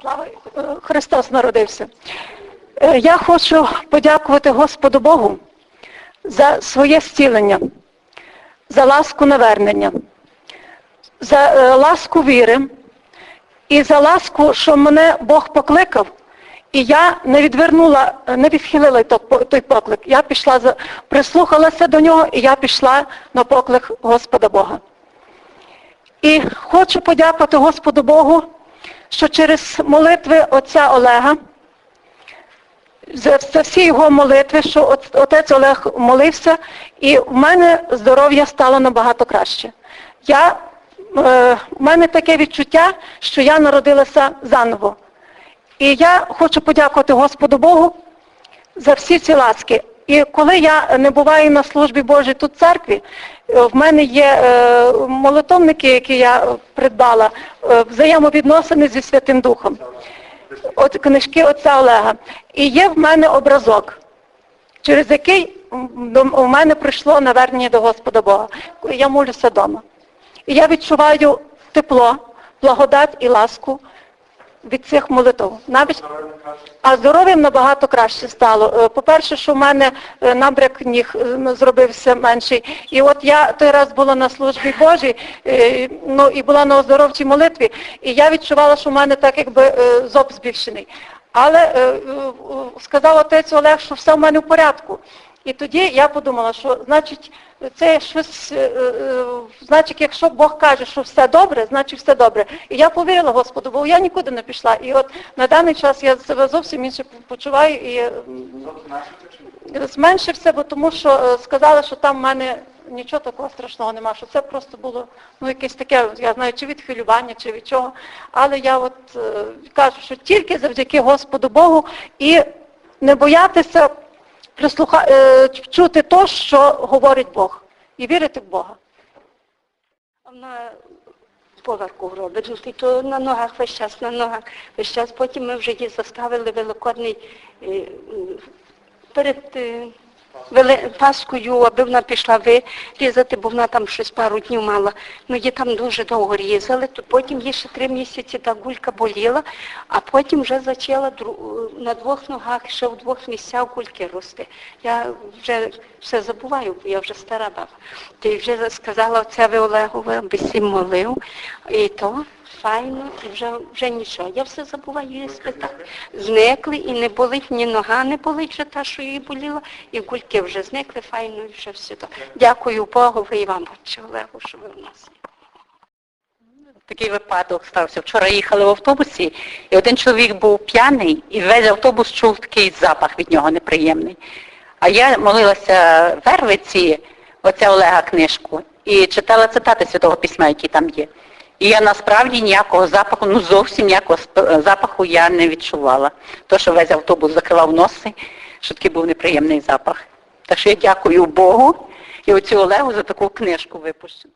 Слава Христос народився. Е, Я хочу подякувати Господу Богу за своє зцілення, за ласку навернення, за е, ласку віри і за ласку, що мене Бог покликав, і я не відвернула, е, не відхилила той поклик. Я пішла за прислухалася до нього, і я пішла на поклик Господа Бога. І хочу подякувати Господу Богу, що через молитви отця Олега, за, за всі його молитви, що от- отець Олег молився, і в мене здоров'я стало набагато краще. Я, е, в мене таке відчуття, що я народилася заново. І я хочу подякувати Господу Богу за всі ці ласки. І коли я не буваю на службі Божій тут в церкві, е, в мене є е, молитовники, які я придбала, е, взаємовідносини зі Святим Духом. От книжки отця Олега. І є в мене образок, через який у мене прийшло навернення до Господа Бога. Я молюся вдома. І я відчуваю тепло, благодать і ласку від цих молитв. Навіть а здоров'ям набагато краще стало. Е, По-перше, що в мене е, набряк ніг е, ну, зробився менший. І от я той раз була на службі Божій, ну і була на оздоровчій молитві, і я відчувала, що в мене так якби зоб збільшений. Але сказав отець Олег, що все в мене в порядку. І тоді я подумала, що значить це щось, е, е, значить, якщо Бог каже, що все добре, значить все добре. І я повірила Господу, бо я нікуди не пішла. І от на даний час я себе зовсім інше почуваю і зменшився, бо тому що е, сказали, що там в мене нічого такого страшного нема, що це просто було ну якесь таке, я знаю, чи від хвилювання, чи від чого. Але я от е, кажу, що тільки завдяки Господу Богу і не боятися прислуха... е, чути то, що говорить Бог, і вірити в Бога. Вона поверху робить, то на ногах весь час, на ногах весь час. Потім ми вже її заставили великодний е, перед е, Паскою, аби вона пішла вирізати, бо вона там щось пару днів мала. Ну, її там дуже довго різали, то потім їй ще три місяці та гулька боліла, а потім вже почала на двох ногах, ще в двох місцях гульки рости. Я вже все забуваю, бо я вже стара баба. Ти вже сказала отцеві Олегові, аби сім молив, і то файно, і вже, вже нічого. Я все забуваю її спитати. Зникли і не болить, ні нога не болить вже та, що їй боліла, і гульки вже зникли, файно, і вже все. Дякую Богу і вам, отче Олегу, що ви в нас. є. Такий випадок стався. Вчора їхали в автобусі, і один чоловік був п'яний, і весь автобус чув такий запах від нього неприємний. А я молилася Вервиці, оця Олега книжку, і читала цитати Святого Письма, які там є. І я насправді ніякого запаху, ну зовсім ніякого запаху я не відчувала. То, що весь автобус закривав носи, що такий був неприємний запах. Так що я дякую Богу і оцю Олегу за таку книжку випущену.